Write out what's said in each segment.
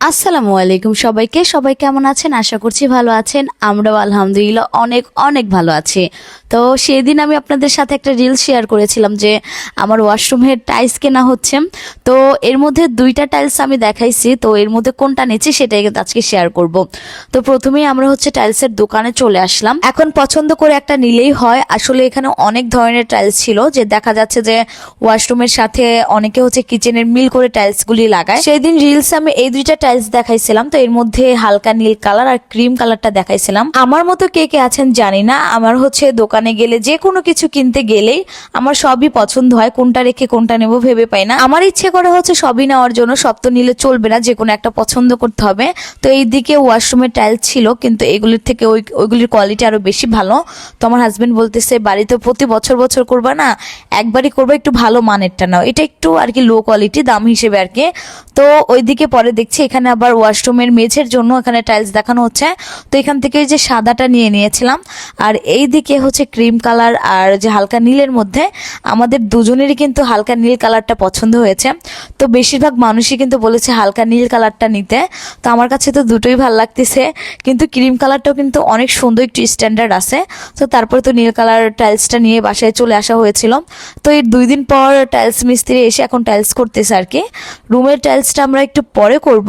আসসালামু আলাইকুম সবাইকে। সবাই কেমন আছেন? আশা করছি ভালো আছেন। আমরাও আলহামদুলিল্লাহ অনেক অনেক ভালো আছি। তো সেদিন আমি আপনাদের সাথে একটা রিল শেয়ার করেছিলাম যে আমার ওয়াশরুমের টাইলস কেনা হচ্ছে। তো এর মধ্যে দুইটা টাইলস আমি দেখাইছি। তো এর মধ্যে কোনটা নিচ্ছি সেটাই আজকে শেয়ার করব। তো প্রথমেই আমরা হচ্ছে টাইলসের দোকানে চলে আসলাম। এখন পছন্দ করে একটা নিলেই হয়। আসলে এখানে অনেক ধরনের টাইলস ছিল যে দেখা যাচ্ছে যে ওয়াশরুমের সাথে অনেকে হচ্ছে কিচেনের মিল করে টাইলসগুলি লাগায়। সেই দিন রিলস আমি এই দুইটা টাইলস দেখাইছিলাম, তো এর মধ্যে হালকা নীল কালার আর ক্রিম কালারটা দেখাইছিলাম। আমার মতো কে কে আছেন জানি না, আমার হচ্ছে দোকানে গেলে যে কোনো কিছু কিনতে গেলেই আমার সবই পছন্দ হয়, কোনটা রেখে কোনটা নেব ভেবে পাই না। আমার ইচ্ছে করে হচ্ছে সবই নেওয়ার জন্য সব তো নিলে চলবে না, যে কোনো একটা পছন্দ করতে হবে। তো এই দিকে ওয়াশরুমের টাইলস ছিল, কিন্তু এগুলির থেকে ওই, ওইগুলির কোয়ালিটি আরও বেশি ভালো। তো আমার হাজবেন্ড বলতেছে, বাড়িতে প্রতি বছর বছর করবা না, একবারই করবা, একটু ভালো মানেরটা নাও। এটা একটু আর কি লো কোয়ালিটি দাম হিসেবে আর কি। তো ওইদিকে পরে দেখছি, এখানে আবার ওয়াশরুমের মেঝের জন্য এখানে টাইলস দেখানো হচ্ছে। তো এখান থেকে যে সাদাটা নিয়ে নিয়েছিলাম। আর এই দিকে হচ্ছে ক্রিম কালার আর যে হালকা নীলের মধ্যে আমাদের দুজনেরই কিন্তু হালকা নীল কালারটা পছন্দ হয়েছে। তো বেশিরভাগ মানুষই কিন্তু বলেছে হালকা নীল কালারটা নিতে। তো আমার কাছে তো দুটোই ভালো লাগতেছে। কিন্তু ক্রিম কালারটাও কিন্তু অনেক সুন্দর একটু স্ট্যান্ডার্ড আছে। তো তারপরে তো নীল কালার টাইলসটা নিয়ে বাসায় চলে আসা হয়েছিল। তো এর দুই দিন পর টাইলস মিস্ত্রি এসে এখন টাইলস করতেছে আর কি। রুমের টাইলসটা আমরা একটু পরে করব।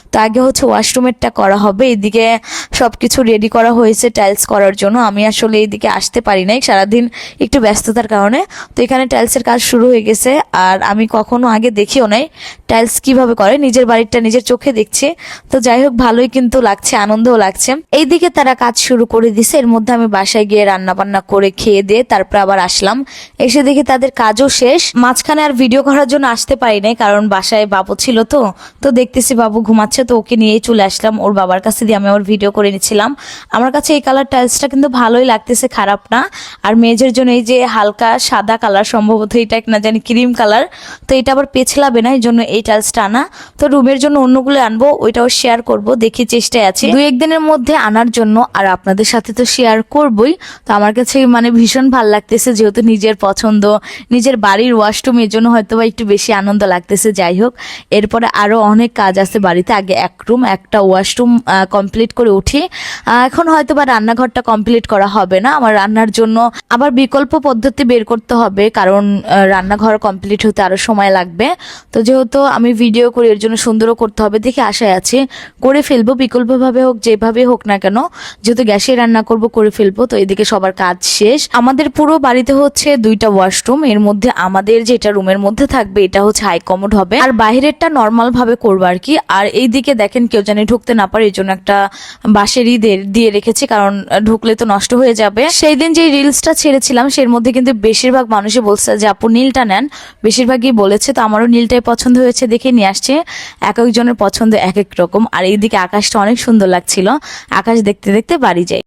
তো আগে হচ্ছে ওয়াশরুমেরটা করা হবে। এদিকে সব কিছু রেডি করা হয়েছে টাইলস করার জন্য। আমি আসলে এইদিকে আসতে পারি নাই। সারাদিন একটু ব্যস্ততার কারণে। তো এখানে টাইলসের কাজ শুরু হয়ে গেছে। আর আমি কখনো আগে দেখিও নাই টাইলস কীভাবে করে। নিজের বাড়িটা নিজের চোখে দেখছি। তো যাই হোক, ভালোই কিন্তু লাগছে, আনন্দও লাগছে। এইদিকে তারা কাজ শুরু করে দিছে। এর মধ্যে আমি বাসায় গিয়ে রান্না বান্না করে খেয়ে দিয়ে তারপর আবার আসলাম। এসে দেখি তাদের কাজও শেষ। মাঝখানে আর ভিডিও করার জন্য আসতে পারি নাই, কারণ বাসায় বাবু ছিল তো। তো দেখতেছি বাবু ঘুমাচ্ছে তো ওকে নিয়ে চলে আসলাম। ওর বাবার কাছে দিয়ে আমি আবার ভিডিও করে নিচ্ছিলাম। আমার কাছে এই কালার টাইলসটা কিন্তু ভালোই লাগতেছে, খারাপ না। আর মেয়েদের জন্য এই যে হালকা সাদা কালার সম্ভবত এটা না জানি ক্রিম কালার তো এটা আবার পেছলাবে না, এই জন্য এই টাইলসটা আনা। তো রুমের জন্য অন্যগুলো আনব, ওইটাও শেয়ার করব, দেখি চেষ্টায় আছে। দুই একদিনের মধ্যে আনার জন্য আর আপনাদের সাথে তো শেয়ার করবই। তো আমার কাছে মানে ভীষণ ভালো লাগতেছে, যেহেতু নিজের পছন্দ, নিজের বাড়ির ওয়াশরুম এর জন্য হয়তো বা একটু বেশি আনন্দ লাগতেছে। যাই হোক, এরপরে আরও অনেক কাজ আছে বাড়িতে। আগে এক রুম একটা ওয়াশরুম কমপ্লিট করে উঠি। এখন হয়তো বা রান্নাঘরটা কমপ্লিট করা হবে না। আমার রান্নার জন্য আবার বিকল্প পদ্ধতি বের করতে হবে, কারণ রান্নাঘর কমপ্লিট হতে আরও সময় লাগবে। তো যেহেতু আমি ভিডিও করি, এর জন্য সুন্দরও করতে হবে। দেখে, আশায় আছে। করে ফেলব, বিকল্পভাবে হোক যেভাবে হোক না কেন। যেহেতু গ্যাসে রান্না করব, করে ফেলব, তো এদিকে সবার কাজ শেষ। আমাদের পুরো বাড়িতে হচ্ছে দুইটা ওয়াশরুম এর মধ্যে আমাদের যেটা রুমের মধ্যে থাকবে, এটা হচ্ছে হাই কমোড হবে। আর বাইরেরটা নর্মাল ভাবে করব আর কি। আর এইদিকে দেখেন কেউ জানি ঢুকতে না পারে এই জন্য একটা বাঁশের ঈদের দিয়ে রেখেছি, কারণ ঢুকলে তো নষ্ট হয়ে যাবে। সেই দিন যে রিলসটা ছেড়েছিলাম, সের মধ্যে কিন্তু বেশিরভাগ মানুষই বলছে যে, আপু, নীলটা নেন। বেশিরভাগই বলেছে, তো আমারও নীলটাই পছন্দ হয়েছে, দেখে নিয়ে আসছে। এক একজনের পছন্দ এক এক রকম, আর এইদিকে আকাশটা অনেক সুন্দর লাগছিল। আকাশ দেখতে দেখতে বাড়ি যাই।